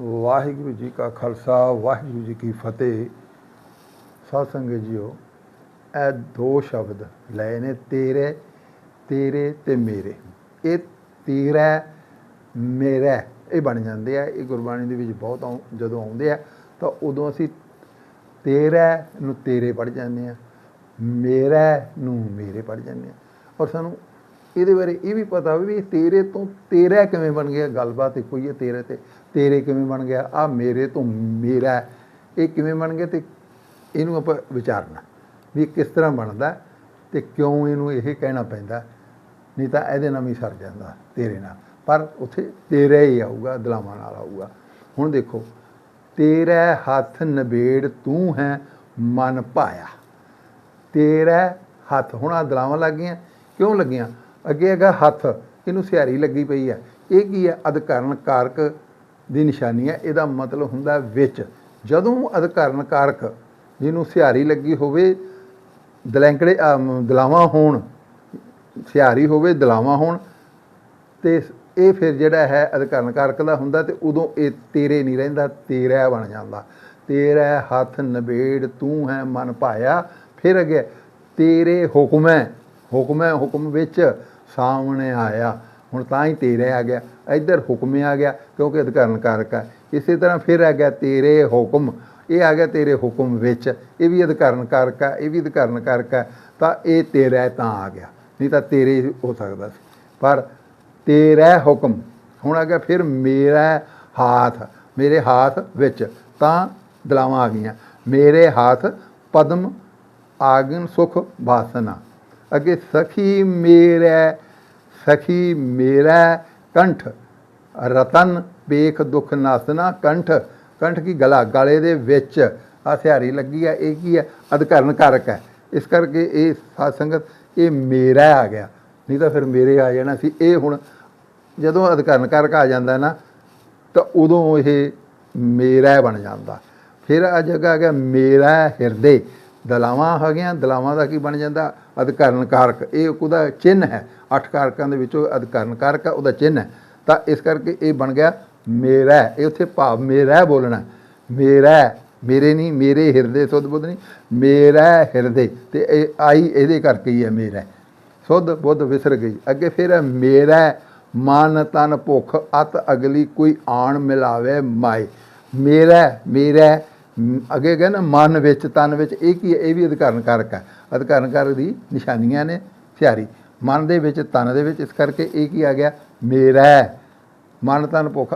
ਵਾਹਿਗੁਰੂ ਜੀ ਕਾ ਖਾਲਸਾ, ਵਾਹਿਗੁਰੂ ਜੀ ਕੀ ਫਤਿਹ। ਸਾਧ ਸੰਗਤ ਜੀਓ, ਇਹ ਦੋ ਸ਼ਬਦ ਲਏ ਨੇ, ਤੇਰੇ ਤੇਰੇ ਤੇ ਮੇਰੇ। ਇਹ ਤੇਰਾ, ਮੇਰਾ, ਇਹ ਬਣ ਜਾਂਦੇ ਆ। ਇਹ ਗੁਰਬਾਣੀ ਦੇ ਵਿੱਚ ਬਹੁਤ ਆਉਂ- ਜਦੋਂ ਆਉਂਦੇ ਆ, ਤਾਂ ਉਦੋਂ ਅਸੀਂ ਤੇਰਾ ਨੂੰ ਤੇਰੇ ਪੜ ਜਾਂਦੇ ਆ, ਮੇਰਾ ਨੂੰ ਮੇਰੇ ਪੜ ਜਾਂਦੇ ਆ। ਔਰ ਸਾਨੂੰ ਇਹਦੇ ਬਾਰੇ ਇਹ ਵੀ ਪਤਾ ਵੀ ਤੇਰੇ ਤੋਂ ਤੇਰਾ ਕਿਵੇਂ ਬਣ ਗਿਆ, ਗੱਲਬਾਤ ਇੱਕੋ ਹੀ ਹੈ ਤੇਰੇ ਤੇ, ਤੇਰੇ ਕਿਵੇਂ ਬਣ ਗਿਆ ਆ ਮੇਰੇ ਤੋਂ ਮੇਰਾ ਇਹ ਕਿਵੇਂ ਬਣ ਗਿਆ ਤੇ ਇਹਨੂੰ ਆਪਾਂ ਵਿਚਾਰਨਾ ਵੀ ਕਿਸ ਤਰ੍ਹਾਂ ਬਣਦਾ ਤੇ ਕਿਉਂ ਇਹਨੂੰ ਇਹ ਕਹਿਣਾ ਪੈਂਦਾ, ਨਹੀਂ ਤਾਂ ਇਹਦੇ ਨਾਲ ਵੀ ਸਰ ਜਾਂਦਾ, ਤੇਰੇ ਨਾਲ। ਪਰ ਉੱਥੇ ਤੇਰਾ ਹੀ ਆਊਗਾ, ਦਲਾਵਾਂ ਨਾਲ ਆਊਗਾ। ਹੁਣ ਦੇਖੋ, ਤੇਰਾ ਹੱਥ ਨਵੇੜ ਤੂੰ ਹੈ ਮਨ ਪਾਇਆ ਤੇਰਾ ਹੱਥ, ਹੁਣ ਆ ਦਲਾਵਾਂ ਲੱਗ ਗਈਆਂ, ਕਿਉਂ ਲੱਗੀਆਂ? ਅੱਗੇ ਹੈਗਾ ਹੱਥ, ਇਹਨੂੰ ਸਿਹਾਰੀ ਲੱਗੀ ਪਈ ਹੈ ਇਹ ਕੀ ਹੈ ਅਧਿਕਰਨ ਕਾਰਕ ਦੀ ਨਿਸ਼ਾਨੀ ਹੈ ਇਹਦਾ ਮਤਲਬ ਹੁੰਦਾ ਵਿੱਚ। ਜਦੋਂ ਅਧਿਕਰਨ ਕਾਰਕ ਜਿਹਨੂੰ ਸਿਹਾਰੀ ਲੱਗੀ ਹੋਵੇ, ਦਲੈਂਕੜੇ ਦਲਾਵਾਂ ਹੋਣ, ਸਿਹਾਰੀ ਹੋਵੇ, ਦਲਾਵਾਂ ਹੋਣ, ਤੇ ਇਹ ਫਿਰ ਜਿਹੜਾ ਹੈ ਅਧਿਕਰਨ ਕਾਰਕ ਦਾ ਹੁੰਦਾ ਤੇ ਉਦੋਂ ਇਹ ਤੇਰੇ ਨਹੀਂ ਰਹਿੰਦਾ, ਤੇਰਾ ਬਣ ਜਾਂਦਾ। ਤੇਰਾ ਹੱਥ ਨਵੇੜ ਤੂੰ ਹੈ ਮਨ ਪਾਇਆ ਫਿਰ ਅੱਗੇ ਤੇਰੇ ਹੁਕਮ ਹੈ ਹੁਕਮ ਹੈ, ਹੁਕਮ ਵਿੱਚ ਸਾਹਮਣੇ ਆਇਆ। ਹੁਣ ਤਾਂ ਹੀ ਤੇਰੇ ਆ ਗਿਆ। ਇੱਧਰ ਹੁਕਮ ਆ ਗਿਆ, ਕਿਉਂਕਿ ਅਧਿਕਾਰਨ ਕਾਰਕ ਹੈ। ਇਸੇ ਤਰ੍ਹਾਂ ਫਿਰ ਆ ਗਿਆ ਤੇਰੇ ਹੁਕਮ। ਇਹ ਆ ਗਿਆ ਤੇਰੇ ਹੁਕਮ ਵਿੱਚ। ਇਹ ਵੀ ਅਧਿਕਰਨ ਕਾਰਕ ਹੈ, ਇਹ ਵੀ ਅਧਿਕਾਰਨ ਕਾਰਕ ਹੈ। ਤਾਂ ਇਹ ਤੇਰਾ ਤਾਂ ਆ ਗਿਆ। ਨਹੀਂ ਤਾਂ ਤੇਰੇ ਹੋ ਸਕਦਾ ਸੀ। ਪਰ ਤੇਰਾ ਹੁਕਮ। ਹੁਣ ਆ ਗਿਆ ਫਿਰ ਮੇਰਾ ਹਾਥ। ਮੇਰੇ ਹੱਥ ਵਿੱਚ ਤਾਂ ਦਲਾਵਾਂ ਆ ਗਈਆਂ। ਮੇਰੇ ਹੱਥ ਪਦਮ ਆਗਨ ਸੁਖ ਬਾਸਨਾ ਅੱਗੇ ਸਖੀ ਮੇਰਾ ਸਖੀ ਮੇਰਾ ਕੰਠ। ਰਤਨ ਵੇਖ ਦੁਖ ਨਾਸਨਾ ਕੰਠ। ਕੰਠ ਕੀ ਗਲਾ ਗਲੇ ਦੇ ਵਿੱਚ? ਆ ਸਿਹਾਰੀ ਲੱਗੀ ਹੈ ਇਹ ਕੀ ਹੈ ਅਧਿਕਰਨ ਕਾਰਕ ਹੈ। ਇਸ ਕਰਕੇ ਇਹ ਸਾਧ ਸੰਗਤ, ਇਹ ਮੇਰਾ ਆ ਗਿਆ। ਨਹੀਂ ਤਾਂ ਫਿਰ ਮੇਰੇ ਆ ਜਾਣਾ ਸੀ। ਇਹ ਹੁਣ ਜਦੋਂ ਅਧਿਕਰਨ ਕਾਰਕ ਆ ਜਾਂਦਾ ਨਾ, ਤਾਂ ਉਦੋਂ ਇਹ ਮੇਰਾ ਬਣ ਜਾਂਦਾ। ਫਿਰ ਆ ਜਗ੍ਹਾ ਆ ਗਿਆ ਮੇਰਾ ਹਿਰਦੇ। ਦਲਾਵਾਂ ਹੈਗੀਆਂ ਦਲਾਵਾਂ ਦਾ ਕੀ ਬਣ ਜਾਂਦਾ? ਅਧਿਕਰਨ ਕਾਰਕ ਇਹ ਉਹਦਾ ਚਿੰਨ ਹੈ। ਅੱਠ ਕਾਰਕਾਂ ਦੇ ਵਿੱਚੋਂ ਅਧਿਕਰਨ ਕਾਰਕ ਹੈ ਉਹਦਾ ਚਿੰਨ ਹੈ। ਤਾਂ ਇਸ ਕਰਕੇ ਇਹ ਬਣ ਗਿਆ ਮੇਰਾ। ਇਹ ਉੱਥੇ ਭਾਵ ਮੇਰਾ ਬੋਲਣਾ। ਮੇਰਾ, ਮੇਰੇ ਨਹੀਂ, ਮੇਰੇ ਹਿਰਦੇ, ਸੁਧ ਬੁੱਧ ਨਹੀਂ। ਮੇਰਾ ਹਿਰਦੇ। ਤੇ ਇਹ ਆਈ ਇਹਦੇ ਕਰਕੇ ਹੀ ਹੈ ਮੇਰਾ। ਸੁਧ ਬੁੱਧ ਵਿਸਰ ਗਈ। ਅੱਗੇ ਫਿਰ ਮੇਰਾ। ਮਨ ਤਨ ਭੁੱਖ, ਅਤ ਅਗਲੀ ਕੋਈ ਆਣ ਮਿਲਾਵੇ ਮਾਏ। ਮੇਰਾ ਮੇਰਾ ਮ, ਅੱਗੇ ਕਹਿੰਦਾ ਮਨ ਵਿੱਚ ਤਨ ਵਿੱਚ ਇਹ ਕੀ ਹੈ? ਇਹ ਵੀ ਅਧਿਕਾਰਨ ਕਾਰਕ ਹੈ। ਅਧਿਕਾਰਨ ਕਾਰਕ ਦੀ ਨਿਸ਼ਾਨੀਆਂ ਨੇ ਸਿਆਰੀ ਮਨ ਦੇ ਵਿੱਚ ਤਨ ਦੇ ਵਿੱਚ ਇਸ ਕਰਕੇ ਇਹ ਕੀ ਆ ਗਿਆ? ਮੇਰਾ ਮਨ ਤਨ ਭੁੱਖ।